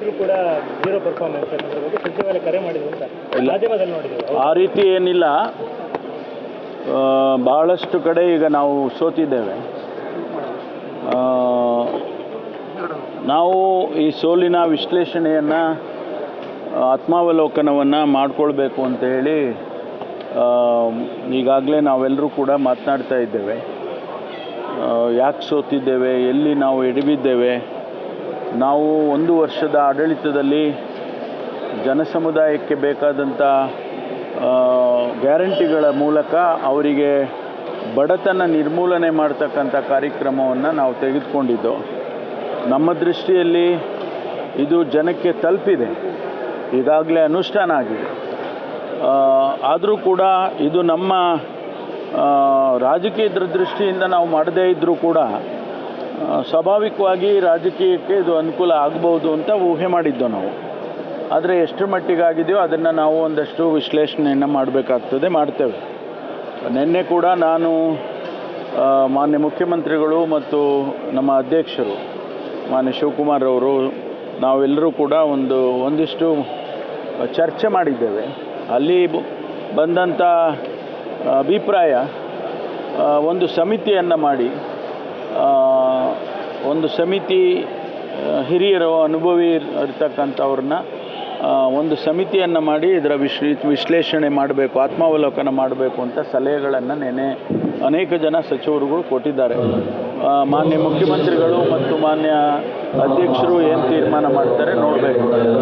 ಇದ್ರೂ ಕೂಡ zero performance ಅನ್ನೋದ್ರ ಸಚಿವಾಲಯ ಕರೆ ಮಾಡಿದ್ರು ಅಂತ. ಇಲ್ಲ. ಮಾಧ್ಯಮದಲ್ಲಿ ನೋಡಿದ್ರು. ಆ ರೀತಿ ಏನಿಲ್ಲ. ಬಹಳಷ್ಟು ಕಡೆ ಈಗ ನಾವು ಸೋತಿದ್ದೇವೆ. ನಾವು ಈ ಸೋಲಿನ ವಿಶ್ಲೇಷಣೆಯನ್ನು ಆತ್ಮಾವಲೋಕನವನ್ನು ಮಾಡಿಕೊಳ್ಬೇಕು ಅಂತ ಹೇಳಿ ಈಗಾಗಲೇ ನಾವೆಲ್ಲರೂ ಕೂಡ ಮಾತನಾಡ್ತಾ ಇದ್ದೇವೆ. ಯಾಕೆ ಸೋತಿದ್ದೇವೆ ಎಲ್ಲಿ ನಾವು ಎಡವಿದ್ದೇವೆ ನಾವು ಒಂದು ವರ್ಷದ ಆಡಳಿತದಲ್ಲಿ ಜನಸಮುದಾಯಕ್ಕೆ ಬೇಕಾದಂಥ ಗ್ಯಾರಂಟಿಗಳ ಮೂಲಕ ಅವರಿಗೆ ಬಡತನ ನಿರ್ಮೂಲನೆ ಮಾಡ್ತಕ್ಕಂಥ ಕಾರ್ಯಕ್ರಮವನ್ನು ನಾವು ತೆಗೆದುಕೊಂಡಿದ್ದು, ನಮ್ಮ ದೃಷ್ಟಿಯಲ್ಲಿ ಇದು ಜನಕ್ಕೆ ತಲುಪಿದೆ, ಈಗಾಗಲೇ ಅನುಷ್ಠಾನ ಆಗಿದೆ. ಆದರೂ ಕೂಡ ಇದು ನಮ್ಮ ರಾಜಕೀಯದ ದೃಷ್ಟಿಯಿಂದ ನಾವು ಮಾಡದೇ ಇದ್ದರೂ ಕೂಡ ಸ್ವಾಭಾವಿಕವಾಗಿ ರಾಜಕೀಯಕ್ಕೆ ಇದು ಅನುಕೂಲ ಆಗ್ಬೋದು ಅಂತ ಊಹೆ ಮಾಡಿದ್ದೋ ನಾವು. ಆದರೆ ಎಷ್ಟು ಮಟ್ಟಿಗೆ ಆಗಿದೆಯೋ ಅದನ್ನು ನಾವು ಒಂದಷ್ಟು ವಿಶ್ಲೇಷಣೆಯನ್ನು ಮಾಡಬೇಕಾಗ್ತದೆ, ಮಾಡ್ತೇವೆ. ನಿನ್ನೆ ಕೂಡ ನಾನು ಮಾನ್ಯ ಮುಖ್ಯಮಂತ್ರಿಗಳು ಮತ್ತು ನಮ್ಮ ಅಧ್ಯಕ್ಷರು, ಮಾನ್ಯ ಶಿವಕುಮಾರ್ ಅವರು, ನಾವೆಲ್ಲರೂ ಕೂಡ ಒಂದು, ಒಂದಿಷ್ಟು ಚರ್ಚೆ ಮಾಡಿದ್ದೇವೆ. ಅಲ್ಲಿ ಬಂದಂಥ ಅಭಿಪ್ರಾಯ ಒಂದು ಸಮಿತಿಯನ್ನು ಮಾಡಿ ಒಂದು ಸಮಿತಿ ಹಿರಿಯರು ಅನುಭವಿ ಇರ್- ಇರ್ತಕ್ಕಂಥವ್ರನ್ನ ಒಂದು ಸಮಿತಿಯನ್ನು ಮಾಡಿ ಇದರ ವಿಶ್ಲೇ, ವಿಶ್ಲೇಷಣೆ ಮಾಡಬೇಕು, ಆತ್ಮಾವಲೋಕನ ಮಾಡಬೇಕು ಅಂತ ಸಲಹೆಗಳನ್ನು ನೆನೆ ಅನೇಕ ಜನ ಸಚಿವರುಗಳು ಕೊಟ್ಟಿದ್ದಾರೆ. ಮಾನ್ಯ ಮುಖ್ಯಮಂತ್ರಿಗಳು ಮತ್ತು ಮಾನ್ಯ ಅಧ್ಯಕ್ಷರು ಏನು ತೀರ್ಮಾನ ಮಾಡ್ತಾರೆ ನೋಡಬೇಕು.